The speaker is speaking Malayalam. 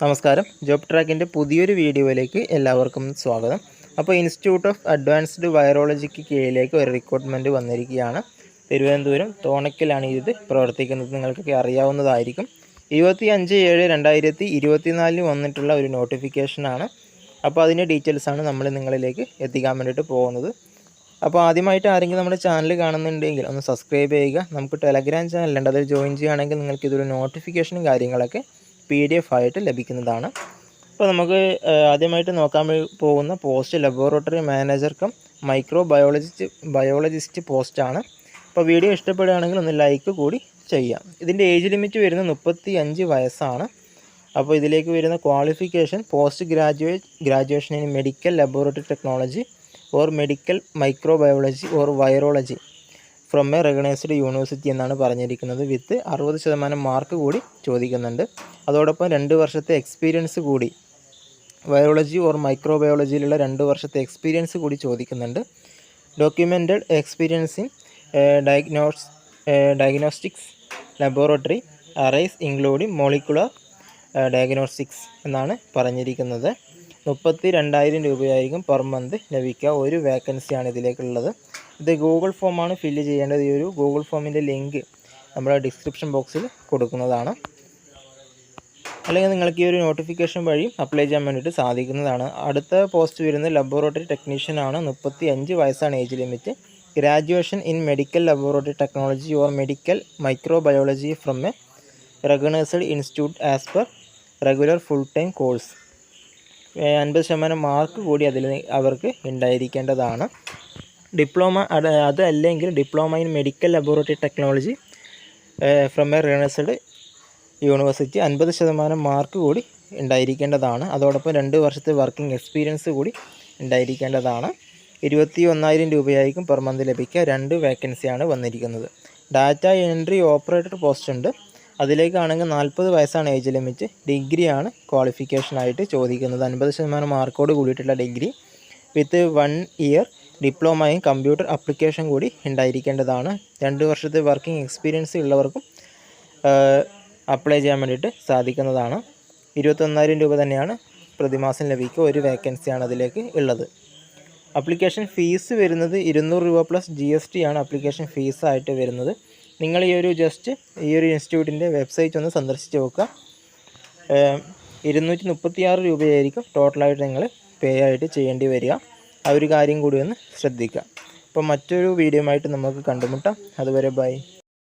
നമസ്കാരം. ജോബ് ട്രാക്കിന്റെ പുതിയൊരു വീഡിയോയിലേക്ക് എല്ലാവർക്കും സ്വാഗതം. അപ്പോൾ ഇൻസ്റ്റിറ്റ്യൂട്ട് ഓഫ് അഡ്വാൻസ്ഡ് വൈറോളജിക്ക് കീഴിലേക്ക് ഒരു റിക്രൂട്ട്മെന്റ് വന്നിരിക്കുകയാണ്. തിരുവനന്തപുരം തോണക്കിലാണ് ഇത് പ്രവർത്തിക്കുന്നത്. നിങ്ങൾക്കൊക്കെ അറിയാവുന്നതായിരിക്കും. ഇരുപത്തി അഞ്ച് ഏഴ് രണ്ടായിരത്തി ഇരുപത്തിനാലിന് വന്നിട്ടുള്ള ഒരു നോട്ടിഫിക്കേഷനാണ്. അപ്പോൾ അതിന്റെ ഡീറ്റെയിൽസാണ് നമ്മൾ നിങ്ങളിലേക്ക് എത്തിക്കാൻ വേണ്ടിയിട്ട് പോകുന്നത്. അപ്പോൾ ആദ്യമായിട്ട് ആരെങ്കിലും നമ്മുടെ ചാനൽ കാണുന്നുണ്ടെങ്കിൽ ഒന്ന് സബ്സ്ക്രൈബ് ചെയ്യുക. നമുക്ക് ടെലഗ്രാം ചാനലുണ്ട് അതിൽ ജോയിൻ ചെയ്യുകയാണെങ്കിൽ നിങ്ങൾക്ക് ഇതൊരു നോട്ടിഫിക്കേഷനും കാര്യങ്ങളൊക്കെ പി ഡി എഫ് ആയിട്ട് ലഭിക്കുന്നതാണ്. അപ്പോൾ നമുക്ക് ആദ്യമായിട്ട് നോക്കാൻ പോകുന്ന പോസ്റ്റ് ലബോറട്ടറി മാനേജർക്കും മൈക്രോ ബയോളജിസ്റ്റ് ബയോളജിസ്റ്റ് പോസ്റ്റാണ് അപ്പോൾ വീഡിയോ ഇഷ്ടപ്പെടുകയാണെങ്കിൽ ഒന്ന് ലൈക്ക് കൂടി ചെയ്യാം. ഇതിന്റെ ഏജ് ലിമിറ്റ് വരുന്നത് മുപ്പത്തി അഞ്ച് വയസ്സാണ്. അപ്പോൾ ഇതിലേക്ക് വരുന്ന qualification post graduate graduation in medical laboratory technology or medical microbiology or virology from a recognised university എന്നാണ് പറഞ്ഞിരിക്കുന്നത്. വിത്ത് അറുപത് ശതമാനം മാർക്ക് കൂടി ചോദിക്കുന്നുണ്ട്. അതോടൊപ്പം രണ്ട് വർഷത്തെ എക്സ്പീരിയൻസ് കൂടി വയോളജി ഓർ മൈക്രോബയോളജിയിലുള്ള രണ്ട് വർഷത്തെ എക്സ്പീരിയൻസ് കൂടി ചോദിക്കുന്നുണ്ട്. Documented experience in diagnose diagnostics laboratory arise including molecular diagnostics എന്നാണ് പറഞ്ഞിരിക്കുന്നത്. മുപ്പത്തി രണ്ടായിരം രൂപയായിരിക്കും പെർ മന്ത് ലഭിക്കുക. ഒരു വേക്കൻസിയാണ് ഇതിലേക്കുള്ളത്. ഇത് ഗൂഗിൾ ഫോമാണ് ഫില്ല് ചെയ്യേണ്ടത്. ഈ ഒരു ഗൂഗിൾ ഫോമിന്റെ ലിങ്ക് നമ്മുടെ ഡിസ്ക്രിപ്ഷൻ ബോക്സിൽ കൊടുക്കുന്നതാണ്. അല്ലെങ്കിൽ നിങ്ങൾക്ക് ഈ ഒരു നോട്ടിഫിക്കേഷൻ വഴി അപ്ലൈ ചെയ്യാൻ വേണ്ടിയിട്ട് സാധിക്കുന്നതാണ്. അടുത്ത പോസ്റ്റ് വരുന്നത് ലബോറട്ടറി ടെക്നീഷ്യൻ ആണ്. മുപ്പത്തി അഞ്ച് വയസ്സാണ് age limit graduation in medical laboratory technology or medical microbiology from a recognised institute as per regular full time course അൻപത് ശതമാനം മാർക്ക് കൂടി അതിൽ അവർക്ക് ഉണ്ടായിരിക്കേണ്ടതാണ്. ഡിപ്ലോമ അത് അതല്ലെങ്കിൽ diploma in medical laboratory technology from a recognised university അൻപത് ശതമാനം മാർക്ക് കൂടി ഉണ്ടായിരിക്കേണ്ടതാണ്. അതോടൊപ്പം രണ്ട് വർഷത്തെ വർക്കിംഗ് എക്സ്പീരിയൻസ് കൂടി ഉണ്ടായിരിക്കേണ്ടതാണ്. ഇരുപത്തി ഒന്നായിരം രൂപയായിരിക്കും പെർ മന്ത് ലഭിക്കുക. രണ്ട് വേക്കൻസിയാണ് വന്നിരിക്കുന്നത്. ഡാറ്റ എൻട്രി ഓപ്പറേറ്റർ പോസ്റ്റ് ഉണ്ട്. അതിലേക്കാണെങ്കിൽ നാൽപ്പത് വയസ്സാണ് ഏജ് ലിമിറ്റ് ഡിഗ്രിയാണ് ക്വാളിഫിക്കേഷനായിട്ട് ചോദിക്കുന്നത്. അൻപത് ശതമാനം മാർക്കോട് കൂടിയിട്ടുള്ള ഡിഗ്രി വിത്ത് വൺ ഇയർ ഡിപ്ലോമയും കമ്പ്യൂട്ടർ അപ്ലിക്കേഷൻ കൂടി ഉണ്ടായിരിക്കേണ്ടതാണ്. രണ്ട് വർഷത്തെ വർക്കിംഗ് എക്സ്പീരിയൻസ് ഉള്ളവർക്കും അപ്ലൈ ചെയ്യാൻ വേണ്ടിയിട്ട് സാധിക്കുന്നതാണ്. ഇരുപത്തൊന്നായിരം രൂപ തന്നെയാണ് പ്രതിമാസം ലഭിക്കുക. ഒരു വേക്കൻസിയാണ് അതിലേക്ക് ഉള്ളത്. അപ്ലിക്കേഷൻ ഫീസ് വരുന്നത് ഇരുന്നൂറ് രൂപ പ്ലസ് ജി ആണ് അപ്ലിക്കേഷൻ ഫീസായിട്ട് വരുന്നത്. നിങ്ങൾ ഈ ഒരു ജസ്റ്റ് ഈ ഒരു ഇൻസ്റ്റിറ്റ്യൂട്ടിന്റെ വെബ്സൈറ്റ് ഒന്ന് സന്ദർശിച്ച് നോക്കുക. ഇരുന്നൂറ്റി മുപ്പത്തി ആറ് രൂപയായിരിക്കും ടോട്ടലായിട്ട് നിങ്ങൾ പേ ആയിട്ട് ചെയ്യേണ്ടി വരിക. ആ ഒരു കാര്യം കൂടി ഒന്ന് ശ്രദ്ധിക്കുക. അപ്പോൾ മറ്റൊരു വീഡിയോ ആയിട്ട് നമുക്ക് കണ്ടുമുട്ടാം. അതുവരെ ബൈ